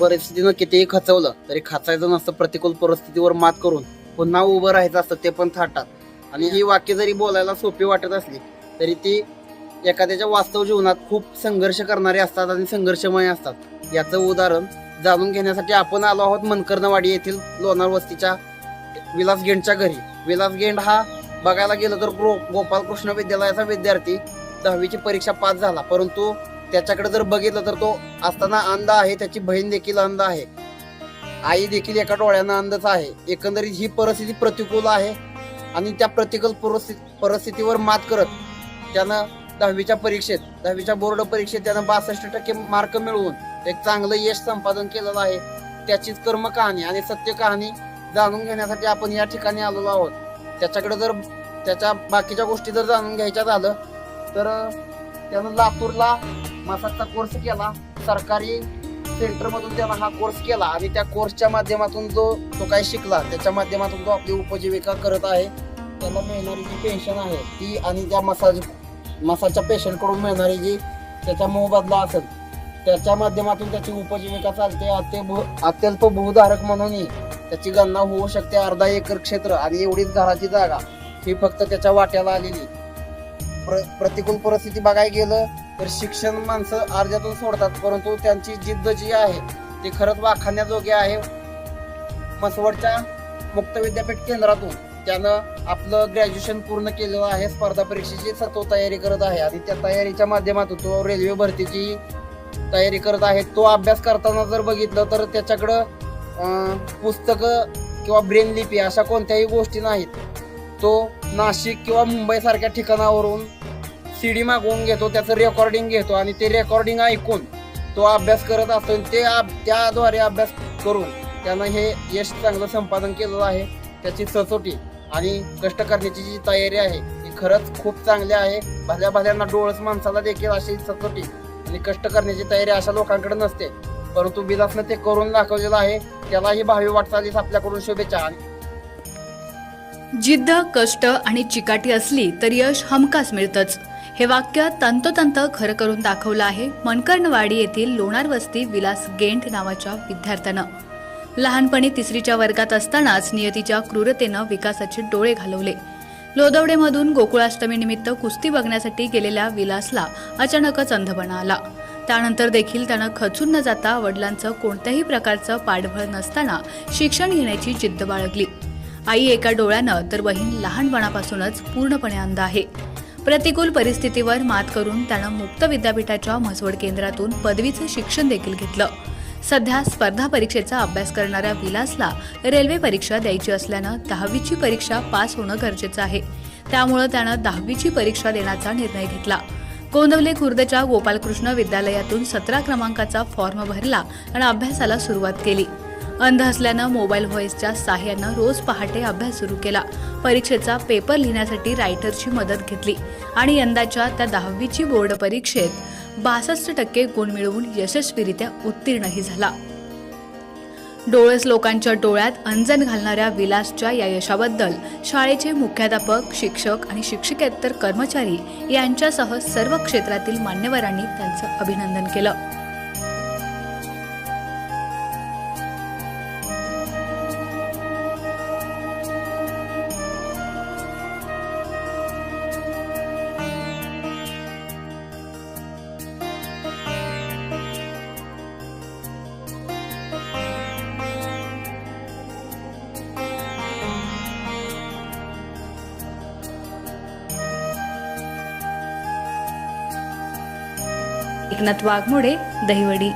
परिस्थितीनं कितीही खचवलं तरी खचायचं नसतं प्रतिकूल परिस्थितीवर मात करून पुन्हा उभं राहायचं असतं ते पण थाटात. आणि ही वाक्य जरी बोलायला सोपी वाटत असली तरी ती एखाद्याच्या वास्तव जीवनात खूप संघर्ष करणारे असतात आणि संघर्षमय असतात. याचं उदाहरण जाणून घेण्यासाठी आपण आलो आहोत मनकर्णवाडी येथील लोणार वस्तीच्या विलास गेंडच्या घरी. विलास गेंड हा बघायला गेलं तर गो गोपालकृष्ण विद्यालयाचा विद्यार्थी. दहावीची परीक्षा पास झाला परंतु त्याच्याकडे जर बघितलं तर तो असताना अंध आहे त्याची बहीण देखील अंध आहे. आई देखील एका डोळ्यानं अंधच आहे. एकंदरीत ही परिस्थिती प्रतिकूल आहे आणि त्या प्रतिकूल परिस्थितीवर मात करत त्यानं दहावीच्या परीक्षेत दहावीच्या बोर्ड परीक्षेत त्यानं बासष्ट टक्के मार्क मिळवून एक चांगलं यश संपादन केलेलं आहे. त्याचीच कर्म कहाणी आणि सत्य कहाणी जाणून घेण्यासाठी आपण या ठिकाणी आलेलो आहोत. त्याच्याकडे जर त्याच्या बाकीच्या गोष्टी जर जाणून घ्यायच्या झालं तर त्यानं लातूरला मसाजचा कोर्स केला. सरकारी सेंटरमधून त्यानं हा कोर्स केला आणि त्या कोर्सच्या माध्यमातून जो तो काय शिकला त्याच्या माध्यमातून तो आपली उपजीविका करत आहे. त्याला मिळणारी जी पेन्शन आहे ती आणि त्या मसाज मसाजच्या पेशंटकडून मिळणारी जी त्याचा मोबदला असेल त्याच्या माध्यमातून त्याची उपजीविका चालते. अत्यल्प अत्यल्प भूधारक म्हणूनही त्याची गणना होऊ शकते. अर्धा एकर क्षेत्र आणि एवढीच घराची जागा ही फक्त त्याच्या वाट्याला आलेली. प्र प्रतिकूल परिस्थिती बघायला गेलं तर शिक्षण माणसं अर्ध्यातून सोडतात परंतु त्यांची जिद्द जी आहे ती खरंच वाखाण्याजोगी आहे. मसवडच्या मुक्त विद्यापीठ केंद्रातून त्यानं आपलं ग्रॅज्युएशन पूर्ण केलेलं आहे स्पर्धा परीक्षेची सतो तयारी करत आहे. आणि त्या तयारीच्या माध्यमातून तो रेल्वे भरतीची तयारी करत आहे. तो अभ्यास करताना जर बघितलं तर त्याच्याकडं पुस्तकं किंवा ब्रेन लिपी अशा कोणत्याही गोष्टी नाहीत. तो नाशिक किंवा मुंबई सारख्या ठिकाणावरून सीडी मागवून घेतो त्याचं रेकॉर्डिंग घेतो आणि ते रेकॉर्डिंग ऐकून तो अभ्यास करत असतो ते त्याद्वारे अभ्यास करून त्यानं हे यश चांगलं संपादन केलेलं आहे त्याची सचोटी आणि कष्ट करण्याची जी तयारी आहे ती खरंच खूप चांगली आहे. भल्या भल्यांना डोळस माणसाला देखील अशी सचोटी आणि कष्ट करण्याची तयारी अशा लोकांकडे नसते. परंतु बिलासनं ते करून दाखवलेलं आहे. त्यालाही भावी वाटचालीस आपल्याकडून शुभेच्छा आणि जिद्द कष्ट आणि चिकाटी असली तर यश हमखास मिळतंच. हे वाक्य तंतोतंत खरं करून दाखवलं आहे मनकर्णवाडी येथील लोणार वस्ती विलास गेंट नावाच्या विद्यार्थ्यानं. लहानपणी तिसरीच्या वर्गात असतानाच नियतीच्या क्रूरतेनं विकासाचे डोळे घालवले. लोदवडेमधून गोकुळाष्टमीनिमित्त कुस्ती बघण्यासाठी गेलेल्या विलासला अचानकच अंधपणा आला. त्यानंतर देखील त्यानं खचून न जाता वडिलांचं कोणत्याही प्रकारचं पाठबळ नसताना शिक्षण घेण्याची जिद्द बाळगली. आई एका डोळ्यानं तर बहीण लहानपणापासूनच पूर्णपणे अंध आहे. प्रतिकूल परिस्थितीवर मात करून त्यानं मुक्त विद्यापीठाच्या म्हसवड केंद्रातून पदवीचं शिक्षण देखील घेतलं. सध्या स्पर्धा परीक्षेचा अभ्यास करणाऱ्या विलासला रेल्वे परीक्षा द्यायची असल्यानं दहावीची परीक्षा पास होणं गरजेचं आहे. त्यामुळं त्यानं दहावीची परीक्षा देण्याचा निर्णय घेतला. गोंदवले खुर्दच्या गोपालकृष्ण विद्यालयातून सतरा क्रमांकाचा फॉर्म भरला आणि अभ्यासाला सुरुवात केली. अंध असल्यानं मोबाईल व्हॉइसच्या साह्यानं रोज पहाटे अभ्यास सुरू केला. परीक्षेचा पेपर लिहिण्यासाठी रायटरची मदत घेतली आणि यंदाच्या त्या दहावीची बोर्ड परीक्षेत बासष्ट टक्के गुण मिळवून यशस्वीरित्या उत्तीर्णही झाला. डोळस लोकांच्या डोळ्यात अंजन घालणाऱ्या विलासच्या या यशाबद्दल शाळेचे मुख्याध्यापक शिक्षक आणि शिक्षकेतर कर्मचारी यांच्यासह सर्व क्षेत्रातील मान्यवरांनी त्यांचं अभिनंदन केलं. एकनाथ वाघमोडे दहिवडी.